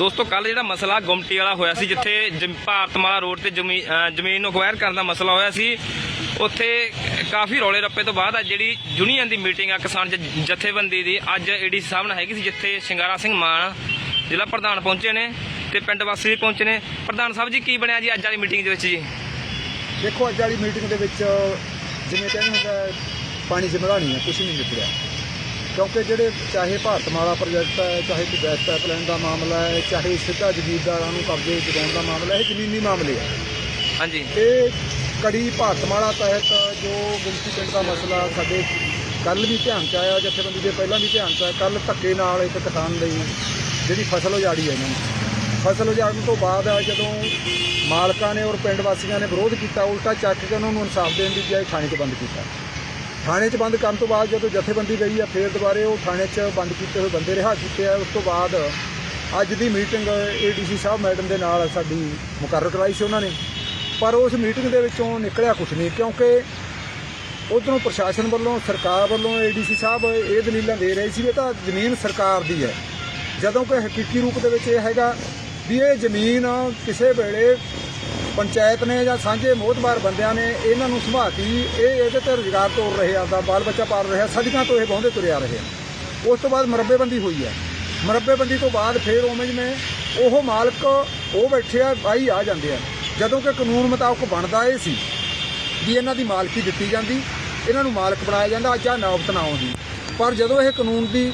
ਦੋਸਤੋ ਕੱਲ ਜਿਹੜਾ ਮਸਲਾ ਗੁੰਮਟੀ ਵਾਲਾ ਹੋਇਆ ਸੀ ਜਿੱਥੇ ਭਾਰਤਮਾਲਾ ਰੋਡ ਤੇ ਜ਼ਮੀਨ ਨੂੰ ਅਕਵਾਇਰ ਕਰਨ ਦਾ ਮਸਲਾ ਹੋਇਆ ਸੀ ਉੱਥੇ ਕਾਫੀ ਰੌਲੇ ਰੱਪੇ ਤੋਂ ਬਾਅਦ ਅੱਜ ਜਿਹੜੀ ਯੂਨੀਅਨ ਦੀ ਮੀਟਿੰਗ ਆ ਕਿਸਾਨ ਜਥੇਬੰਦੀ ਦੀ ਅੱਜ ਏਡੀ ਸਾਹਿਬ ਨਾਲ ਹੈਗੀ ਸੀ ਜਿੱਥੇ ਸ਼ਿੰਗਾਰਾ ਸਿੰਘ ਮਾਨ ਜ਼ਿਲ੍ਹਾ ਪ੍ਰਧਾਨ ਪਹੁੰਚੇ ਨੇ ਤੇ ਪਿੰਡ ਵਾਸੀ ਵੀ ਪਹੁੰਚੇ ਨੇ। ਪ੍ਰਧਾਨ ਸਾਹਿਬ ਜੀ ਕੀ ਬਣਿਆ ਜੀ ਅੱਜ ਵਾਲੀ ਮੀਟਿੰਗ ਦੇ ਵਿੱਚ ਜੀ? ਦੇਖੋ ਅੱਜ ਵਾਲੀ ਮੀਟਿੰਗ ਦੇ ਵਿੱਚ ਜਿਵੇਂ ਕਹਿੰਦੇ ਹੁੰਦਾ ਹੈ, ਪਾਣੀ ਜਿਮੜਾਣੀ ਹੈ ਕੁਛ ਨਹੀਂ ਨਿਕਲਿਆ। ਕਿਉਂਕਿ ਜਿਹੜੇ ਚਾਹੇ ਭਾਰਤਮਾਲਾ ਪ੍ਰੋਜੈਕਟ ਹੈ ਚਾਹੇ ਕੋਈ ਗੈਸ ਪਾਈਪਲਾਈਨ ਦਾ ਮਾਮਲਾ ਹੈ ਚਾਹੇ ਸਿੱਧਾ ਜ਼ਮੀਨਦਾਰਾਂ ਨੂੰ ਕਬਜ਼ੇ ਦਿਵਾਉਣ ਦਾ ਮਾਮਲਾ ਹੈ ਇਹ ਜ਼ਮੀਨੀ ਮਾਮਲੇ ਹੈ ਹਾਂਜੀ। ਇਹ ਕੜੀ ਭਾਰਤਮਾਲਾ ਤਹਿਤ ਜੋ ਗੁੰਮਟੀ ਪਿੰਡ ਦਾ ਮਸਲਾ ਸਾਡੇ ਕੱਲ ਵੀ ਧਿਆਨ ਚ ਆਇਆ ਜਥੇਬੰਦੀ ਦੇ ਪਹਿਲਾਂ ਵੀ ਧਿਆਨ ਚ ਆਇਆ ਕੱਲ ਧੱਕੇ ਨਾਲ ਇੱਕ ਕਿਸਾਨ ਲਈ ਜਿਹੜੀ ਫਸਲ ਉਜਾੜੀ ਹੈ ਇਹਨਾਂ ਨੇ। ਫਸਲ ਉਜਾੜਨ ਤੋਂ ਬਾਅਦ ਆ ਜਦੋਂ ਮਾਲਕਾਂ ਨੇ ਔਰ ਪਿੰਡ ਵਾਸੀਆਂ ਨੇ ਵਿਰੋਧ ਕੀਤਾ ਉਲਟਾ ਚੱਕ ਕੇ ਉਹਨਾਂ ਨੂੰ ਇਨਸਾਫ ਦੇਣ ਦੀ ਬਜਾਏ ਥਾਣੇ 'ਚ ਬੰਦ ਕੀਤਾ। ਥਾਣੇ 'ਚ ਬੰਦ ਕਰਨ ਤੋਂ ਬਾਅਦ ਜਦੋਂ ਜਥੇਬੰਦੀ ਗਈ ਆ, ਫੇਰ ਦੁਬਾਰੇ ਉਹ ਥਾਣੇ 'ਚ ਬੰਦ ਕੀਤੇ ਹੋਏ ਬੰਦੇ ਰਿਹਾ ਕੀਤੇ ਆ। ਉਸ ਤੋਂ ਬਾਅਦ ਅੱਜ ਦੀ ਮੀਟਿੰਗ ਏਡੀਸੀ ਸਾਹਿਬ ਮੈਡਮ ਦੇ ਨਾਲ ਸਾਡੀ ਮੁਕਰਰ ਕਰਾਈ ਸੀ ਉਹਨਾਂ ਨੇ। ਪਰ ਉਸ ਮੀਟਿੰਗ ਦੇ ਵਿੱਚੋਂ ਨਿਕਲਿਆ ਕੁਝ ਨਹੀਂ, ਕਿਉਂਕਿ ਉਧਰੋਂ ਪ੍ਰਸ਼ਾਸਨ ਵੱਲੋਂ, ਸਰਕਾਰ ਵੱਲੋਂ ਏਡੀਸੀ ਸਾਹਿਬ ਇਹ ਦਲੀਲਾਂ ਦੇ ਰਹੇ ਸੀ ਵੀ ਇਹ ਤਾਂ ਜ਼ਮੀਨ ਸਰਕਾਰ ਦੀ ਹੈ। ਜਦੋਂ ਕਿ ਹਕੀਕੀ ਰੂਪ ਦੇ ਵਿੱਚ ਇਹ ਹੈਗਾ ਵੀ ਇਹ ਜ਼ਮੀਨ ਕਿਸੇ ਵੇਲੇ ਪੰਚਾਇਤ ਨੇ ਜਾਂ ਸਾਂਝੇ ਮੋਹਤਬਾਰ ਬੰਦਿਆਂ ਨੇ ਇਹਨਾਂ ਨੂੰ ਸੰਭਾਤੀ ਇਹ ਇਹਦੇ ਤੇ ਰੁਜ਼ਗਾਰ ਤੋੜ ਰਹੇ ਆ ਦਾ ਬਾਲ ਬੱਚਾ ਪਾਲ ਰਿਹਾ ਸਦਕਾਂ ਤੋਂ ਇਹ ਬਹੁੰਦੇ ਤੁਰਿਆ ਰਹੇ ਆ। ਉਸ ਤੋਂ ਬਾਅਦ ਮਰੱਬੇਬੰਦੀ ਹੋਈ ਹੈ ਮਰੱਬੇਬੰਦੀ ਤੋਂ ਬਾਅਦ ਫਿਰ ਉਵੇਂ ਜਿਵੇਂ ਉਹ ਮਾਲਕ ਉਹ ਬੈਠੇ ਆ, ਬਾਈ ਆ ਜਾਂਦੇ ਆ। ਜਦੋਂ ਕਿ ਕਾਨੂੰਨ ਮੁਤਾਬਕ ਬਣਦਾ ਇਹ ਸੀ ਵੀ ਇਹਨਾਂ ਦੀ ਮਾਲਕੀ ਦਿੱਤੀ ਜਾਂਦੀ, ਇਹਨਾਂ ਨੂੰ ਮਾਲਕ ਬਣਾਇਆ ਜਾਂਦਾ ਅੱਜ ਨੌਬਤ ਨਾ ਆਉਂਦੀ। ਪਰ ਜਦੋਂ ਇਹ ਕਾਨੂੰਨ ਦੀ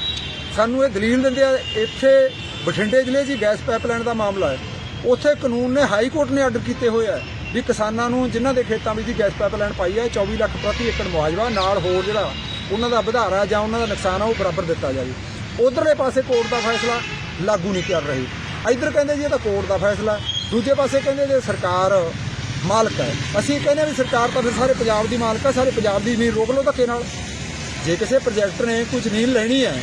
ਸਾਨੂੰ ਇਹ ਦਲੀਲ ਦਿੰਦੇ ਆ, ਇੱਥੇ ਬਠਿੰਡੇ ਜ਼ਿਲ੍ਹੇ 'ਚ ਹੀ ਗੈਸ ਪਾਈਪਲਾਈਨ ਦਾ ਮਾਮਲਾ ਹੈ। ਉੱਥੇ ਕਾਨੂੰਨ ਨੇ, ਹਾਈ ਕੋਰਟ ਨੇ ਆਰਡਰ ਕੀਤੇ ਹੋਏ ਆ ਵੀ ਕਿਸਾਨਾਂ ਨੂੰ, ਜਿਨ੍ਹਾਂ ਦੇ ਖੇਤਾਂ ਵਿੱਚ ਜੀ ਗੈਸ ਪਾਈਪਲਾਈਨ ਪਾਈ ਹੈ 24 ਲੱਖ ਪ੍ਰਤੀ ਏਕੜ ਮੁਆਵਜ਼ਾ, ਨਾਲ ਹੋਰ ਜਿਹੜਾ ਉਹਨਾਂ ਦਾ ਵਧਾਰਾ ਜਾਂ ਉਹਨਾਂ ਦਾ ਨੁਕਸਾਨ ਆ, ਉਹ ਬਰਾਬਰ ਦਿੱਤਾ ਜਾਵੇ। ਉਧਰਲੇ ਪਾਸੇ ਕੋਰਟ ਦਾ ਫੈਸਲਾ ਲਾਗੂ ਨਹੀਂ ਕਰ ਰਹੀ। ਇੱਧਰ ਕਹਿੰਦੇ ਜੀ ਇਹ ਤਾਂ ਕੋਰਟ ਦਾ ਫੈਸਲਾ, ਦੂਜੇ ਪਾਸੇ ਕਹਿੰਦੇ ਜੇ ਸਰਕਾਰ ਮਾਲਕ ਹੈ। ਅਸੀਂ ਕਹਿੰਦੇ ਹਾਂ ਵੀ ਸਰਕਾਰ ਤਾਂ ਫਿਰ ਸਾਰੇ ਪੰਜਾਬ ਦੀ ਮਾਲਕ ਹੈ, ਸਾਰੇ ਪੰਜਾਬ ਦੀ ਜ਼ਮੀਨ ਰੋਕ ਲਓ ਧੱਕੇ ਨਾਲ। ਜੇ ਕਿਸੇ ਪ੍ਰੋਜੈਕਟ ਨੇ ਕੁਝ ਜ਼ਮੀਨ ਲੈਣੀ ਹੈ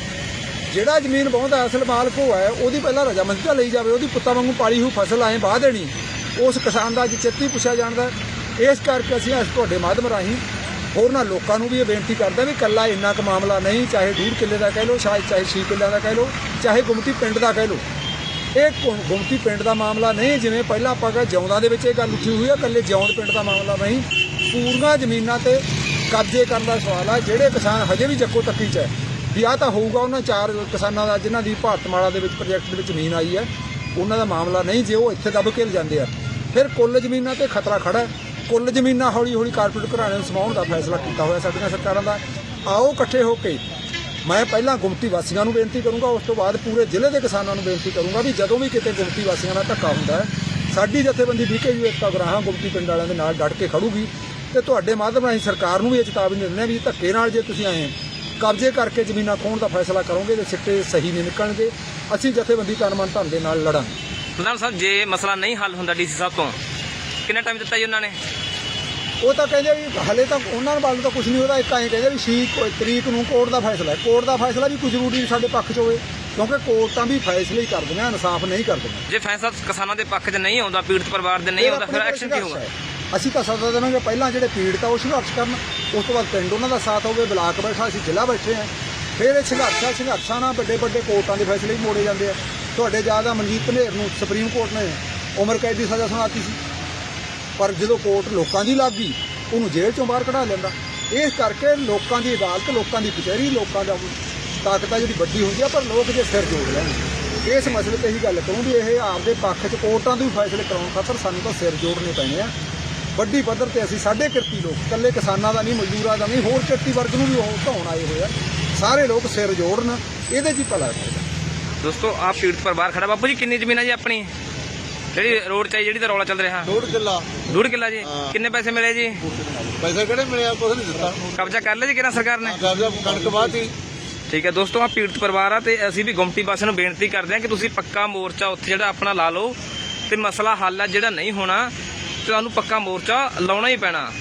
ਜਿਹੜਾ ਜ਼ਮੀਨ ਬਹੁੰਦਾ ਅਸਲ ਮਾਲਕ ਉਹ ਹੈ, ਉਹਦੀ ਪਹਿਲਾਂ ਰਜਾਮੰਦੀ ਤਾਂ ਲਈ ਜਾਵੇ, ਉਹਦੀ ਪੁੱਤਾਂ ਵਾਂਗੂ ਪਾਲੀ ਹੋਈ ਫਸਲ ਆਏ ਬਾਹ ਦੇਣੀ। ਉਸ ਕਿਸਾਨ ਦਾ ਅੱਜ ਚਿੱਤੀ ਪੁੱਛਿਆ ਜਾਂਦਾ ਇਸ ਕਰਕੇ ਅਸੀਂ ਅੱਜ ਤੁਹਾਡੇ ਮਾਧਿਅਮ ਰਾਹੀਂ ਹੋਰਨਾਂ ਲੋਕਾਂ ਨੂੰ ਵੀ ਇਹ ਬੇਨਤੀ ਕਰਦਾ ਵੀ ਕੱਲਾ ਇੰਨਾ ਕੁ ਮਾਮਲਾ ਨਹੀਂ, ਚਾਹੇ ਡੂਢ ਕਿੱਲੇ ਦਾ ਕਹਿ ਲਓ ਸ਼ਾਇਦ ਚਾਹੇ 6 ਕਿੱਲੇ ਦਾ ਕਹਿ ਲਓ, ਚਾਹੇ ਗੁਮਤੀ ਪਿੰਡ ਦਾ ਕਹਿ ਲਓ। ਇਹ ਗੁ- ਗੁਮਤੀ ਪਿੰਡ ਦਾ ਮਾਮਲਾ ਨਹੀਂ, ਜਿਵੇਂ ਪਹਿਲਾਂ ਆਪਾਂ ਕਹਾਂ ਜਿਉਂਦਾ ਦੇ ਵਿੱਚ ਇਹ ਗੱਲ ਉੱਠੀ ਹੋਈ ਆ ਕੱਲੇ ਜਿਉਂਦ ਪਿੰਡ ਦਾ ਮਾਮਲਾ ਨਹੀਂ। ਪੂਰੀਆਂ ਜ਼ਮੀਨਾਂ ਤੇ ਕਬਜ਼ੇ ਕਰਨ ਦਾ ਸਵਾਲ ਆ, ਜਿਹੜੇ ਕਿਸਾਨ ਹਜੇ ਵੀ ਜੱਕੋ ਤੱਕੀ ਚ ਹੈ। ਵੀ ਆਹ ਤਾਂ ਹੋਊਗਾ, ਉਹਨਾਂ ਚਾਰ ਕਿਸਾਨਾਂ ਦਾ, ਜਿਨ੍ਹਾਂ ਦੀ ਭਾਰਤਮਾਲਾ ਦੇ ਵਿੱਚ ਪ੍ਰੋਜੈਕਟ ਦੇ ਵਿੱਚ ਜ਼ਮੀਨ ਆਈ ਹੈ, ਉਹਨਾਂ ਦਾ ਮਾਮਲਾ ਨਹੀਂ ਜੇ ਉਹ ਇੱਥੇ ਦੱਬ ਕੇ ਜਾਂਦੇ ਆ। ਫਿਰ ਕੁੱਲ ਜ਼ਮੀਨਾਂ ਤੇ ਖਤਰਾ ਖੜਾ ਕੁੱਲ ਜ਼ਮੀਨਾਂ ਹੌਲੀ ਹੌਲੀ ਕਾਰਪੋਰੇਟ ਘਰਾਣੇ ਨੂੰ ਸਮਾਉਣ ਦਾ ਫੈਸਲਾ ਕੀਤਾ ਹੋਇਆ ਸਾਡੀਆਂ ਸਰਕਾਰਾਂ ਦਾ। ਆਓ ਇਕੱਠੇ ਹੋ ਕੇ ਮੈਂ ਪਹਿਲਾਂ ਗੁਮਤੀ ਵਾਸੀਆਂ ਨੂੰ ਬੇਨਤੀ ਕਰੂੰਗਾ, ਉਸ ਤੋਂ ਬਾਅਦ ਪੂਰੇ ਜ਼ਿਲ੍ਹੇ ਦੇ ਕਿਸਾਨਾਂ ਨੂੰ ਬੇਨਤੀ ਕਰੂੰਗਾ ਵੀ ਜਦੋਂ ਵੀ ਕਿਤੇ ਗੁਮਤੀ ਵਾਸੀਆਂ ਦਾ ਧੱਕਾ ਹੁੰਦਾ ਹੈ, ਸਾਡੀ ਜਥੇਬੰਦੀ ਬੀਕੇਯੂ ਏਕਤਾ ਗਰਾਹਾਂ ਗੁਮਤੀ ਪਿੰਡ ਵਾਲਿਆਂ ਦੇ ਨਾਲ ਡਟ ਕੇ ਖੜੂਗੀ। ਤੇ ਤੁਹਾਡੇ ਮਾਧਿਅਮ ਰਾਹੀਂ ਸਰਕਾਰ ਨੂੰ ਵੀ ਇਹ ਚੇਤਾਵਨੀ ਦਿੰਦੇ ਹਾਂ ਵੀ ਧੱਕੇ ਨਾਲ ਜੇ ਤੁਸੀਂ ਆਏ ਕਬਜ਼ੇ ਕਰਕੇ ਜ਼ਮੀਨਾਂ ਖੋਹਣ ਦਾ ਫੈਸਲਾ ਕਰੋਗੇ ਤੇ ਸਿੱਟੇ ਸਹੀ ਨਹੀਂ ਨਿਕਲਣਗੇ ਅਸੀਂ ਜਥੇਬੰਦੀ ਤਨ ਮਨ ਧਨ ਦੇ ਨਾਲ ਲੜਾਂਗੇ। ਪ੍ਰਧਾਨ ਸਾਹਿਬ ਜੇ ਮਸਲਾ ਨਹੀਂ ਹੱਲ ਹੁੰਦਾ ਡੀਸੀ ਸਾਹਿਬ ਤੋਂ ਕਿੰਨਾ ਟਾਈਮ ਦਿੱਤਾ ਜੀ ਉਹਨਾਂ ਨੇ? ਉਹ ਤਾਂ ਕਹਿੰਦੇ ਵੀ ਹਲੇ ਤਾਂ ਉਹਨਾਂ ਵੱਲ ਤਾਂ ਕੁਝ ਨਹੀਂ ਉਹਦਾ ਇੱਕ ਐਂ ਕਹਿੰਦੇ ਵੀ ਛੇ ਕੋ- ਤਰੀਕ ਨੂੰ ਕੋਰਟ ਦਾ ਫੈਸਲਾ ਹੈ। ਕੋਰਟ ਦਾ ਫੈਸਲਾ ਵੀ ਕੋਈ ਜ਼ਰੂਰੀ ਨਹੀਂ ਸਾਡੇ ਪੱਖ 'ਚ ਹੋਵੇ ਕਿਉਂਕਿ ਕੋਰਟਾਂ ਵੀ ਫੈਸਲੇ ਹੀ ਕਰਦੀਆਂ ਇਨਸਾਫ ਨਹੀਂ ਕਰਦੀਆਂ। ਜੇ ਫੈਸਲਾ ਕਿਸਾਨਾਂ ਦੇ ਪੱਖ 'ਚ ਨਹੀਂ ਆਉਂਦਾ ਪੀੜਤ ਪਰਿਵਾਰ ਦੇ ਨਹੀਂ ਆਉਂਦਾ ਫਿਰ ਐਕਸ਼ਨ ਕੀ ਹੋਊਗਾ। ਅਸੀਂ ਤਾਂ ਸਦਾ ਦੇਵਾਂਗੇ ਪਹਿਲਾਂ ਜਿਹੜੇ ਪੀੜਤ ਆ ਉਹ ਸੰਘਰਸ਼ ਕਰਨ, ਉਸ ਤੋਂ ਬਾਅਦ ਪਿੰਡ ਉਹਨਾਂ ਦਾ ਸਾਥ ਹੋਵੇ, ਬਲਾਕ ਬੈਠਾ, ਅਸੀਂ ਜ਼ਿਲ੍ਹਾ ਬੈਠੇ ਆ ਫਿਰ ਇਹ ਸੰਘਰਸ਼ਾਂ ਸੰਘਰਸ਼ਾਂ ਨਾਲ ਵੱਡੇ ਵੱਡੇ ਕੋਰਟਾਂ ਦੇ ਫੈਸਲੇ ਵੀ ਮੋੜੇ ਜਾਂਦੇ ਆ। ਤੁਹਾਡੇ ਜ਼ਿਆਦਾ ਮਨਜੀਤ ਧਨੇਰ ਨੂੰ ਸੁਪਰੀਮ ਕੋਰਟ ਨੇ ਉਮਰ ਕੈਦ ਦੀ ਸਜ਼ਾ ਸੁਣਾਤੀ ਸੀ। ਪਰ ਜਦੋਂ ਕੋਰਟ ਲੋਕਾਂ ਦੀ ਲੱਗ ਗਈ, ਉਹਨੂੰ ਜੇਲ੍ਹ ਚੋਂ ਬਾਹਰ ਕਢਾ ਲੈਂਦਾ। ਇਸ ਕਰਕੇ ਲੋਕਾਂ ਦੀ ਅਦਾਲਤ, ਲੋਕਾਂ ਦੀ ਕਚਹਿਰੀ, ਲੋਕਾਂ ਦਾ ਤਾਕਤ ਆ ਜਿਹੜੀ ਵੱਡੀ ਹੁੰਦੀ ਆ, ਪਰ ਲੋਕ ਜੇ ਸਿਰ ਜੋੜ ਲੈਣ। ਇਸ ਮਸਲੇ ਤੇ ਹੀ ਗੱਲ ਕਰੂੰ ਵੀ ਇਹ ਆਪਦੇ ਪੱਖ 'ਚ ਕੋਰਟਾਂ ਦੇ ਵੀ ਫੈਸਲੇ ਕਰਾਉਣ ਖਾਤਰ ਸਾਨੂੰ ਤਾਂ ਸਿਰ ਜੋੜਨੇ ਪੈਣੇ ਆ। ਵੱਡੀ ਪੱਧਰ ਤੇ ਅਸੀਂ ਸਾਡੇ ਕਿਰਤੀ ਲੋਕ ਇਕੱਲੇ ਕਿਸਾਨਾਂ ਦਾ ਨਹੀਂ ਮਜ਼ਦੂਰਾਂ ਦਾ ਨਹੀਂ ਹੋਰ ਕਿਰਤੀ ਵਰਗ ਨੂੰ ਵੀ ਉਹ ਧੌਣ ਆਏ ਹੋਏ ਆ। ਸਾਰੇ ਲੋਕ ਸਿਰ ਜੋੜਨ ਇਹਦੇ 'ਚ ਹੀ ਭਲਾ ਹੈ। ਦੋਸਤੋ ਆਹ ਪੀੜਤ ਪਰਿਵਾਰ ਖੜਾ। ਬਾਪੂ ਜੀ ਕਿੰਨੀ ਜ਼ਮੀਨ ਹੈ ਜੀ ਆਪਣੀ? ਜਿਹੜੀ ਰੋਡ 'ਚ ਹੈ ਜਿਹੜੀ ਤਾਂ ਰੌਲਾ ਚੱਲ ਰਿਹਾ। ਡੋੜ ਕਿੱਲਾ। ਡੂਢ ਕਿੱਲਾ ਜੀ। ਕਿੰਨੇ ਪੈਸੇ ਮਿਲੇ ਜੀ? ਪੈਸੇ ਕਿਹੜੇ ਮਿਲਿਆ ਕੁਛ ਨਹੀਂ ਦਿੱਤਾ। ਕਬਜ਼ਾ ਕਰ ਲਿਆ ਜੀ ਕਿਹੜਾ ਸਰਕਾਰ ਨੇ? ਕਬਜ਼ਾ ਕਣਕ ਬਾਤੀ ਠੀਕ ਹੈ ਦੋਸਤੋ ਆ ਪੀੜਤ ਪਰਿਵਾਰ ਆ ਤੇ ਅਸੀਂ ਵੀ ਗੁੰਮਟੀ ਵਾਸੀਆਂ ਨੂੰ ਬੇਨਤੀ ਕਰਦੇ ਹਾਂ ਕਿ ਤੁਸੀਂ ਪੱਕਾ ਮੋਰਚਾ ਉੱਥੇ ਜਿਹੜਾ ਆਪਣਾ ਲਾ ਲਓ ਤੇ ਮਸਲਾ ਹੱਲ ਆ ਜਿਹੜਾ ਨਹੀਂ ਹੋਣਾ। ਤੁਹਾਨੂੰ ਪੱਕਾ ਮੋਰਚਾ ਲਾਉਣਾ ਹੀ ਪੈਣਾ।